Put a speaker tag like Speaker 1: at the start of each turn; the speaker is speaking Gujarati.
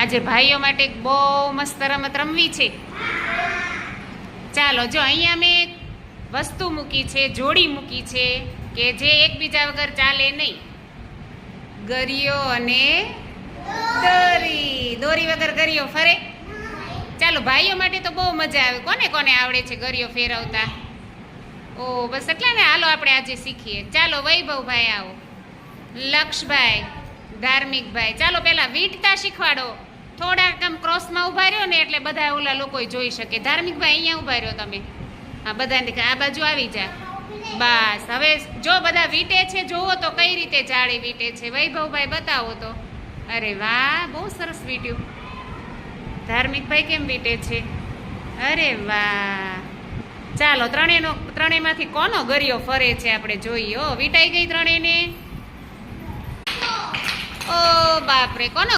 Speaker 1: આજે ભાઈઓ માટે બહુ મસ્ત રમત રમવી છે. ચાલો, જો અહીંયા મેં એક વસ્તુ મૂકી છે, જોડી મૂકી છે કે જે એકબીજા વગર ચાલે નહીં. ગરિયો અને દોરી. દોરી વગર ગરિયો ફરે. ચાલો, ભાઈઓ માટે તો બહુ મજા આવે. કોને કોને આવડે છે ગરિયો ફેરવતા? ઓ, બસ એટલે ને હાલો આપણે આજે શીખીએ. ચાલો, વૈભવભાઈ આવો. લક્ષભાઈ, ધાર્મિકભાઈ. ચાલો, પહેલાં વીટતા શીખવાડો. થોડાક આમ ક્રોસમાં ઊભા રહ્યો ને એટલે બધા ઓલા લોકો જોઈ શકે. ધાર્મિકભાઈ અહીંયા ઊભા રહ્યો તમે. હા, બધાને આ બાજુ આવી જા. બસ. હવે જો બધા વીટે છે, જોવો તો કઈ રીતે જાળી વીટે છે. વૈભવભાઈ, બતાવો તો. અરે વાહ, બહુ સરસ વીટ્યું. ધાર્મિકભાઈ કેમ વીટે છે? અરે વાહ. ચાલો, ત્રણેયનો, ત્રણેયમાંથી કોનો ગરિયો ફરે છે આપણે જોઈએ. ઓ વીટાઈ ગઈ ત્રણેયને? ઓ બાપરે, કોનો